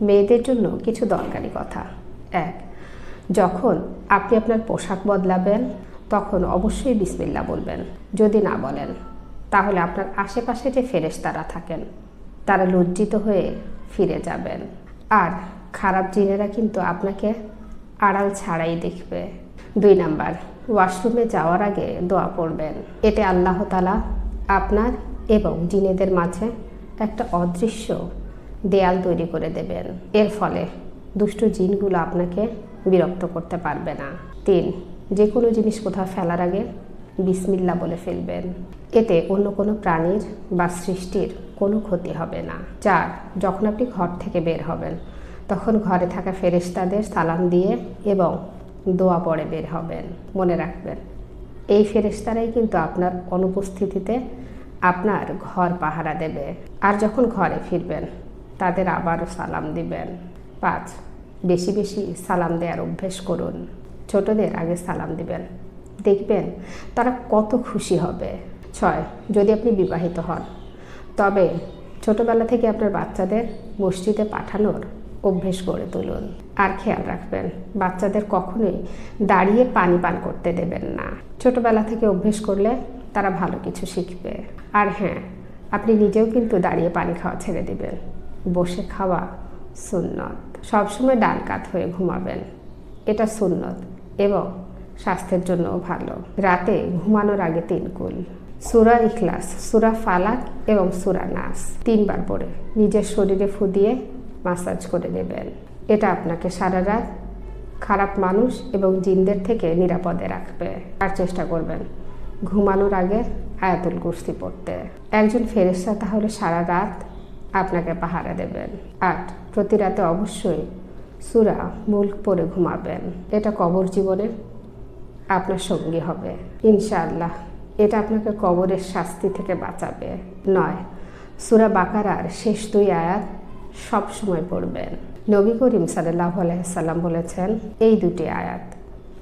মেয়েদের জন্য কিছু দরকারি কথা। এক, যখন আপনি আপনার পোশাক বদলাবেন, তখন অবশ্যই বিসমিল্লা বলবেন। যদি না বলেন, তাহলে আপনার আশেপাশে যে ফেরেশতারা থাকেন, তারা লজ্জিত হয়ে ফিরে যাবেন। আর খারাপ জিনেরা কিন্তু আপনাকে আড়াল ছাড়াই দেখবে। দুই নাম্বার, ওয়াশরুমে যাওয়ার আগে দোয়া পড়বেন। এতে আল্লাহ তালা আপনার এবং জিনেদের মাঝে একটা অদৃশ্য দেয়াল তৈরি করে দেবেন। এর ফলে দুষ্ট জিনগুলো আপনাকে বিরক্ত করতে পারবে না। তিন যে কোনো জিনিস কোথাও ফেলার আগে বিসমিল্লা বলে ফেলবেন। এতে অন্য কোনো প্রাণীর বা সৃষ্টির কোনো ক্ষতি হবে না। চার, যখন আপনি ঘর থেকে বের হবেন, তখন ঘরে থাকা ফেরেশতাদের সালাম দিয়ে এবং দোয়া পড়ে বের হবেন। মনে রাখবেন, এই ফেরেশতারাই কিন্তু আপনার অনুপস্থিতিতে আপনার ঘর পাহারা দেবে। আর যখন ঘরে ফিরবেন তাদের আবারও সালাম দিবেন। পাঁচ, বেশি বেশি সালাম দেওয়ার অভ্যেস করুন। ছোটদের আগে সালাম দিবেন। দেখবেন তারা কত খুশি হবে। ছয়, যদি আপনি বিবাহিত হন, তবে ছোটবেলা থেকে আপনার বাচ্চাদের মসজিদে পাঠানোর অভ্যেস গড়ে তুলুন। আর খেয়াল রাখবেন, বাচ্চাদের কখনোই দাঁড়িয়ে পানি পান করতে দেবেন না। ছোটবেলা থেকে অভ্যেস করলে তারা ভালো কিছু শিখবে। আর হ্যাঁ আপনি নিজেও কিন্তু দাঁড়িয়ে পানি খাওয়া ছেড়ে দেবেন। বসে খাওয়া সুন্নত। সবসময় ডান কাত হয়ে ঘুমাবেন। এটা সুন্নত এবং স্বাস্থ্যের জন্যও ভালো। রাতে ঘুমানোর আগে তিন কুল। সুরা ইখলাস, সুরা ফালাক এবং সুরা নাস তিনবার পরে নিজের শরীরে ফু দিয়ে মাসাজ করে নেবেন। এটা আপনাকে সারা রাত খারাপ মানুষ এবং জিনদের থেকে নিরাপদে রাখবে। আর চেষ্টা করবেন ঘুমানোর আগে আয়াতুল কুর্সি পড়তে। একজন ফেরেস্তা তাহলে সারা রাত আপনাকে পাহারা দেবেন। আট প্রতি রাতে অবশ্যই সুরা মুল্ক পরে ঘুমাবেন। এটা কবর জীবনে আপনার সঙ্গী হবে। ইনশাআল্লাহ, এটা আপনাকে কবরের শাস্তি থেকে বাঁচাবে। নয়, সুরা বাকারার শেষ দুই আয়াত সব সময় পড়বেন। নবী করিম সাল্লাহ আলাইসাল্লাম বলেছেন, এই দুটি আয়াত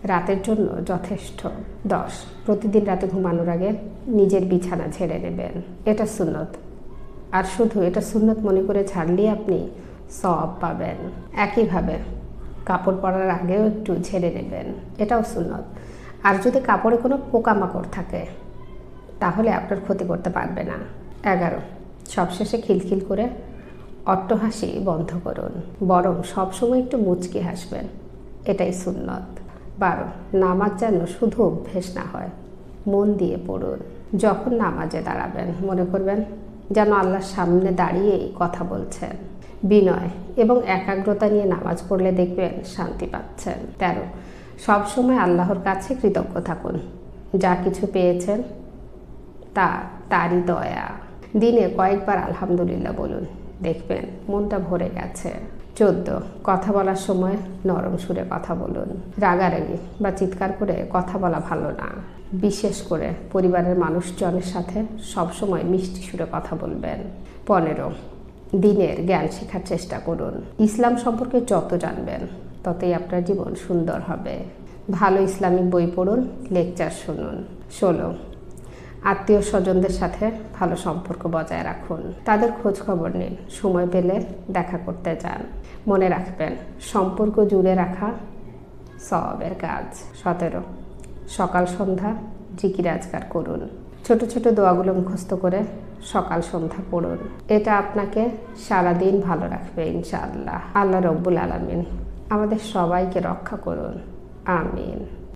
রাতের জন্য যথেষ্ট। দশ, প্রতিদিন রাতে ঘুমানোর আগে নিজের বিছানা ঝেড়ে নেবেন। এটা সুন্নত। আর শুধু এটা সুন্নত মনে করে ছাড়লেই আপনি সব পাবেন। একইভাবে কাপড় পরার আগেও একটু ঝেড়ে নেবেন। এটাও সুন্নত। আর যদি কাপড়ে কোনো পোকামাকড় থাকে, তাহলে আপনার ক্ষতি করতে পারবে না। এগারো, সবশেষে খিলখিল করে অট্টহাসি বন্ধ করুন। বরং সবসময় একটু মুচকি হাসবেন। এটাই সুন্নত। বারো, নামাজ যেন শুধু অভ্যেস না হয়। মন দিয়ে পড়ুন। যখন নামাজে দাঁড়াবেন, মনে করবেন যেন আল্লাহর সামনে দাঁড়িয়েই কথা বলছেন। বিনয় এবং একাগ্রতা নিয়ে নামাজ পড়লে দেখবেন শান্তি পাচ্ছেন। তেরো, সবসময় আল্লাহর কাছে কৃতজ্ঞ থাকুন। যা কিছু পেয়েছেন তা, তারই দয়া। দিনে কয়েকবার আলহামদুলিল্লাহ বলুন। দেখবেন, মনটা ভরে গেছে। চোদ্দ, কথা বলার সময় নরম সুরে কথা বলুন। রাগারাগি বা চিৎকার করে কথা বলা ভালো না। বিশেষ করে পরিবারের মানুষজনের সাথে সবসময় মিষ্টি সুরে কথা বলবেন। পনেরো, দিনের জ্ঞান শেখার চেষ্টা করুন। ইসলাম সম্পর্কে যত জানবেন, ততই আপনার জীবন সুন্দর হবে। ভালো ইসলামিক বই পড়ুন, লেকচার শুনুন। ষোলো আত্মীয় স্বজনদের সাথে ভালো সম্পর্ক বজায় রাখুন। তাদের খোঁজ খবর নিন, সময় পেলে দেখা করতে যান। মনে রাখবেন, সম্পর্ক জুড়ে রাখা সবের কাজ। সতেরো, সকাল সন্ধ্যা জিকির আজগার করুন। ছোট ছোট দোয়াগুলো মুখস্থ করে সকাল সন্ধ্যা পড়ুন। এটা আপনাকে সারাদিন ভালো রাখবে, ইনশাআল্লাহ। আল্লাহ রব্বুল আলমিন আমাদের সবাইকে রক্ষা করুন। আমিন।